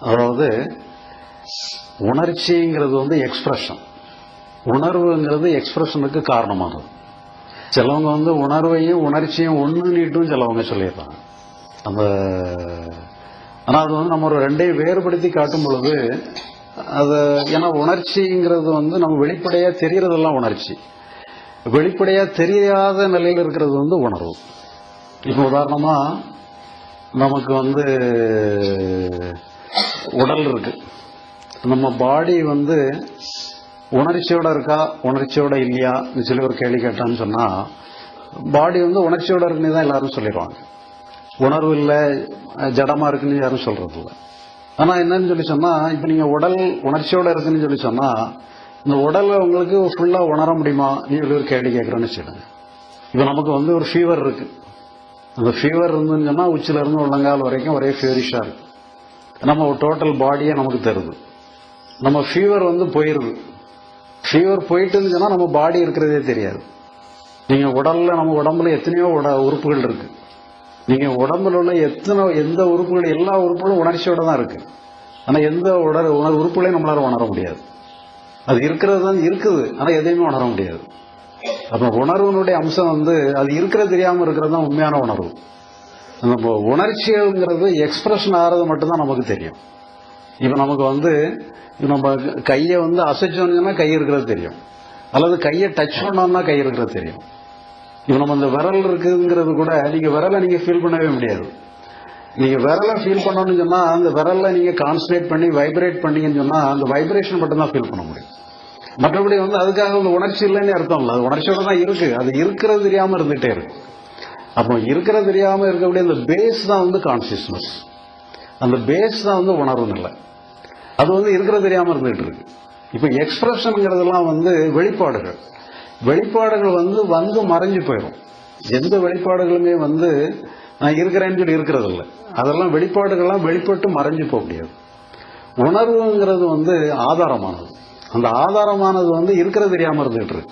அதாவது உணர்ச்சிங்கிறது வந்து எக்ஸ்பிரஷன் உணர்வுங்கிறது எக்ஸ்பிரஷனுக்கு காரணமாகும் சிலவங்க வந்து உணர்வையும் உணர்ச்சியும் ஒன்று நீட்டும் சிலவங்க சொல்லிடுறாங்க அந்த ஆனால் அது வந்து நம்ம ஒரு ரெண்டையும் வேறுபடுத்தி காட்டும் பொழுது அது ஏன்னா உணர்ச்சிங்கிறது வந்து நம்ம வெளிப்படையாக தெரியறதெல்லாம் உணர்ச்சி. வெளிப்படையாக தெரியாத நிலையில் இருக்கிறது வந்து உணர்வு. இப்போ உதாரணமாக நமக்கு வந்து உடல் இருக்கு. நம்ம பாடி வந்து உணர்ச்சியோட இருக்கா உணர்ச்சியோட இல்லையான்னு சொல்லி ஒரு கேள்வி கேட்டான்னு சொன்னா பாடி வந்து உணர்ச்சியோட இருக்குன்னு தான் எல்லாரும் சொல்லிடுவாங்க. உணர்வு இல்லை ஜடமா இருக்குன்னு யாரும் சொல்றது இல்லை. ஆனா என்னன்னு சொல்லி சொன்னா இப்ப நீங்க உடல் உணர்ச்சியோட இருக்குன்னு சொல்லி சொன்னா இந்த உடலை உங்களுக்கு ஃபுல்லா உணர முடியுமா? நீ சொல்லி ஒரு கேள்வி கேட்கறேன்னு வச்சுடுங்க இப்ப நமக்கு வந்து ஒரு ஃபீவர் இருக்கு. அந்த ஃபீவர் இருந்துன்னு சொன்னால் உச்சிலேருந்து உள்ளங்கால் வரைக்கும் ஒரே ஃபியூரிஷாக இருக்குது நம்ம டோட்டல் பாடியை நமக்கு தருது. நம்ம ஃபீவர் வந்து போயிடுது ஃபீவர் போயிட்டுன்னு சொன்னால் நம்ம பாடி இருக்கிறதே தெரியாது. நீங்கள் உடலில் நம்ம உடம்புல எத்தனையோ உட உறுப்புகள் இருக்குது நீங்கள் உடம்புல உள்ள எத்தனை எந்த உறுப்புகள் எல்லா உறுப்புகளும் உணர்ச்சியோடு தான் இருக்குது ஆனால் எந்த உடல் உணர் உறுப்புகளையும் நம்மளால் உணர முடியாது. அது இருக்கிறது தான் இருக்குது. ஆனால் எதையுமே உணர முடியாது. அப்ப உணர்வுனுடைய அம்சம் வந்து அது இருக்கிறது தெரியாம இருக்கிறது தான் உண்மையான உணர்வு. நம்ம உணர்ச்சிங்கிறது எக்ஸ்பிரஷன் ஆகிறது மட்டும்தான் நமக்கு தெரியும். இப்ப நமக்கு வந்து நம்ம கையை வந்து அசைச்சோம்னா கை இருக்கிறது தெரியும். அல்லது கையை டச் பண்ணோம்னா கை இருக்கிறது தெரியும். இப்ப நம்ம இந்த விரல் இருக்குங்கிறது கூட நீங்க விரலை நீங்க ஃபீல் பண்ணவே முடியாது. நீங்க விரலை ஃபீல் பண்ணணும்னு சொன்னா அந்த விரல்ல நீங்க கான்சன்ட்ரேட் பண்ணி வைப்ரேட் பண்ணீங்கன்னு சொன்னா அந்த வைப்ரேஷன் மட்டும் தான் ஃபீல் பண்ண முடியும். மற்றபடி வந்து அதுக்காக வந்து உணர்ச்சி இல்லைன்னு அர்த்தம் இல்லை. அது உணர்ச்சியோட தான் இருக்கு. அது இருக்கிறது தெரியாம இருந்துட்டே இருக்கு. அப்போ இருக்கிறது தெரியாம இருக்கக்கூடிய அந்த பேஸ் தான் வந்து கான்சியஸ்னஸ் அந்த பேஸ் தான் வந்து உணர்வு நிலை. அது வந்து இருக்கிறது தெரியாம இருந்துட்டு இருக்கு. இப்போ எக்ஸ்பிரஷனுங்கிறதெல்லாம் வந்து வெளிப்பாடுகள். வெளிப்பாடுகள் வந்து வந்து மறைஞ்சு போயிடும் எந்த வெளிப்பாடுகளுமே வந்து நான் இருக்கிறேன்னு சொல்லி இருக்கிறது இல்லை. அதெல்லாம் வெளிப்பாடுகள்லாம் வெளிப்பட்டு மறைஞ்சு போக முடியாது உணர்வுங்கிறது வந்து ஆதாரமானது. அந்த ஆதாரமானது வந்து இருக்கிறது தெரியாம இருந்துட்டு இருக்கு.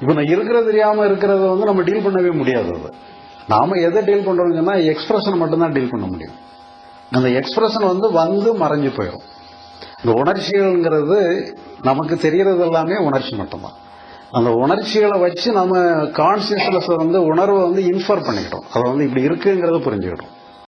இப்ப நான் இருக்கிறது தெரியாம இருக்கிறத வந்து நம்ம டீல் பண்ணவே முடியாது அது. நாம எதை டீல் பண்றோம்னு எக்ஸ்பிரஷன் மட்டும்தான் டீல் பண்ண முடியும். அந்த எக்ஸ்பிரஷன் வந்து வந்து மறைஞ்சு போயிடும். இந்த உணர்ச்சிகள்ங்கிறது நமக்கு தெரியறது எல்லாமே உணர்ச்சி மட்டும்தான். அந்த உணர்ச்சிகளை வச்சு நம்ம கான்சியஸ்னஸ் வந்து உணர்வை வந்து இன்ஃபர் பண்ணிக்கிட்டோம். அதை வந்து இப்படி இருக்குங்கிறத புரிஞ்சுக்கிட்டோம்.